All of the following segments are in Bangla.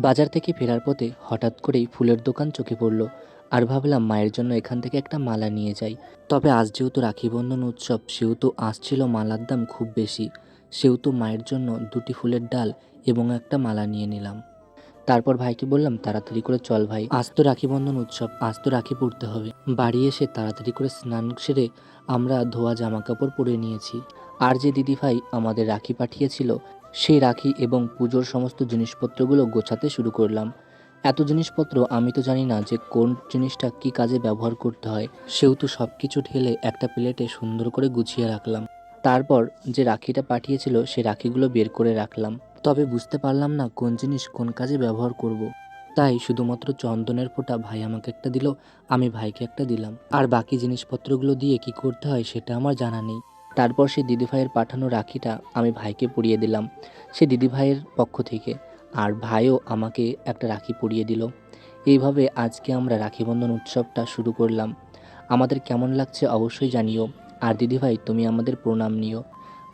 বাজার থেকে ফেরার পথে হঠাৎ করেই ফুলের দোকান চোখে পড়ল আর ভাবলাম মায়ের জন্য এখান থেকে একটা মালা নিয়ে যাই। তবে আজ যেহেতু রাখি বন্ধন উৎসব, সেহেতু আসছিল মালার দাম খুব বেশি, সেহেতু মায়ের জন্য দুটি ফুলের ডাল এবং একটা মালা নিয়ে নিলাম। তারপর ভাইকে বললাম, তাড়াতাড়ি করে চল ভাই, আজ তো রাখি বন্ধন উৎসব, আজ তো রাখি পরতে হবে। বাড়ি এসে তাড়াতাড়ি করে স্নান সেরে আমরা ধোয়া জামা কাপড় পরে নিয়েছি। আর যে দিদি ভাই আমাদের রাখি পাঠিয়েছিল সেই রাখি এবং পুজোর সমস্ত জিনিসপত্রগুলো গোছাতে শুরু করলাম। এত জিনিসপত্র আমি তো জানি না যে কোন জিনিসটা কি কাজে ব্যবহার করতে হয়। সেহেতু সব কিছু ঢেলে একটা প্লেটে সুন্দর করে গুছিয়ে রাখলাম। তারপর যে রাখিটা পাঠিয়েছিল, সে রাখিগুলো বের করে রাখলাম। তবে বুঝতে পারলাম না কোন জিনিস কোন কাজে ব্যবহার করব। তাই শুধুমাত্র চন্দনের ফোঁটা ভাই আমাকে একটা দিল, আমি ভাইকে একটা দিলাম। আর বাকি জিনিসপত্রগুলো দিয়ে কি করতে হয় সেটা আমার জানা নেই। তারপর সে দিদিভাইয়ের পাঠানো রাখিটা আমি ভাইকে পরিয়ে দিলাম, সে দিদিভাইয়ের পক্ষ থেকে। আর ভাইও আমাকে একটা রাখি পরিয়ে দিল। এইভাবে আজকে আমরা রাখি বন্ধন উৎসবটা শুরু করলাম। আমাদের কেমন লাগছে অবশ্যই জানিও। আর দিদিভাই, তুমি আমাদের প্রণাম নিও।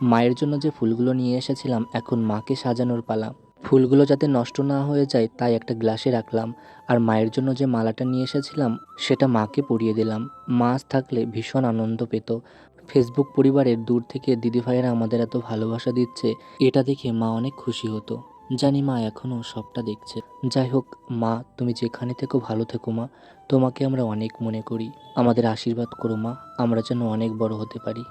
মায়ের জন্য যে ফুলগুলো নিয়ে এসেছিলাম, এখন মাকে সাজানোর পালা। ফুলগুলো যাতে নষ্ট না হয়ে যায়, তাই একটা গ্লাসে রাখলাম। আর মায়ের জন্য যে মালাটা নিয়ে এসেছিলাম, সেটা মাকে পরিয়ে দিলাম। মা আজ থাকলে ভীষণ আনন্দ পেত। ফেসবুক পরিবারের দূর থেকে দিদিভাইয়েরা আমাদের এত ভালোবাসা দিচ্ছে, এটা দেখে মা অনেক খুশি হতো। জানি মা এখনও সবটা দেখছে। যাই হোক, মা, তুমি যেখানে থেকো ভালো থেকো মা। তোমাকে আমরা অনেক মনে করি। আমাদের আশীর্বাদ করো মা। আমরা যেন অনেক বড় হতে পারি।